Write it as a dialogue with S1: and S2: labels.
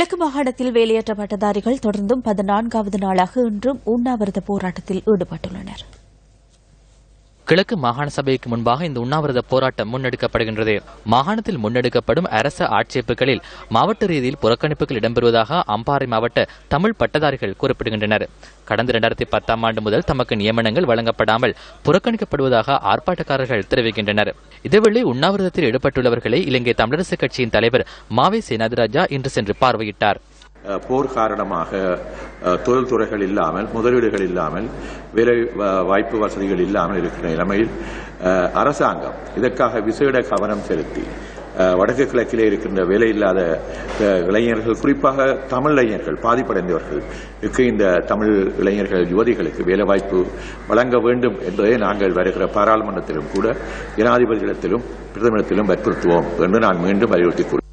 S1: கிழக்கு மாகாணத்தில் வேலையற்ற பட்டதாரிகள் தொடர்ந்தும் பதினான்காவது நாளாக இன்றும் உண்ணாவிரத போராட்டத்தில் ஈடுபட்டுள்ளனர்.
S2: கிழக்கு மாகாண சபைக்கு முன்பாக இந்த உண்ணாவிரத போராட்டம் முன்னெடுக்கப்படுகின்றது. மாகாணத்தில் முன்னெடுக்கப்படும் அரச ஆட்சேப்புகளில் மாவட்ட ரீதியில் புறக்கணிப்புகள் இடம்பெறுவதாக அம்பாறை மாவட்ட தமிழ் பட்டதாரிகள் குறிப்பிடுகின்றனர். கடந்த இரண்டாயிரத்தி பத்தாம் ஆண்டு முதல் தமக்கு நியமனங்கள் வழங்கப்படாமல் புறக்கணிக்கப்படுவதாக ஆர்ப்பாட்டக்காரர்கள் தெரிவிக்கின்றனர். இதேவேளை உண்ணாவிரதத்தில் ஈடுபட்டுள்ளவர்களை இலங்கை தமிழரசுக் கட்சியின் தலைவர் மாவே சேனாதிராஜா இன்று சென்று பார்வையிட்டார்.
S3: போர் காரணமாக தொழில்துறைகள் இல்லாமல் முதலீடுகள் இல்லாமல் வேலை வாய்ப்பு வசதிகள் இல்லாமல் இருக்கிற நிலைமையில் அரசாங்கம் இதற்காக விசேட கவனம் செலுத்தி வடக்கு கிழக்கிலே இருக்கின்ற வேலையில்லாத இல்லாத இளைஞர்கள் குறிப்பாக தமிழ் இளைஞர்கள் பாதிப்படைந்தவர்கள் இருக்கு இந்த தமிழ் இளைஞர்கள் யுவதிகளுக்கு வேலைவாய்ப்பு வழங்க வேண்டும் என்பதை நாங்கள் வருகிற பாராளுமன்றத்திலும் கூட ஜனாதிபதியிடத்திலும் பிரதமரிடத்திலும் வற்புறுத்துவோம் என்று நான் மீண்டும் வலியுறுத்தி கூறுகிறேன்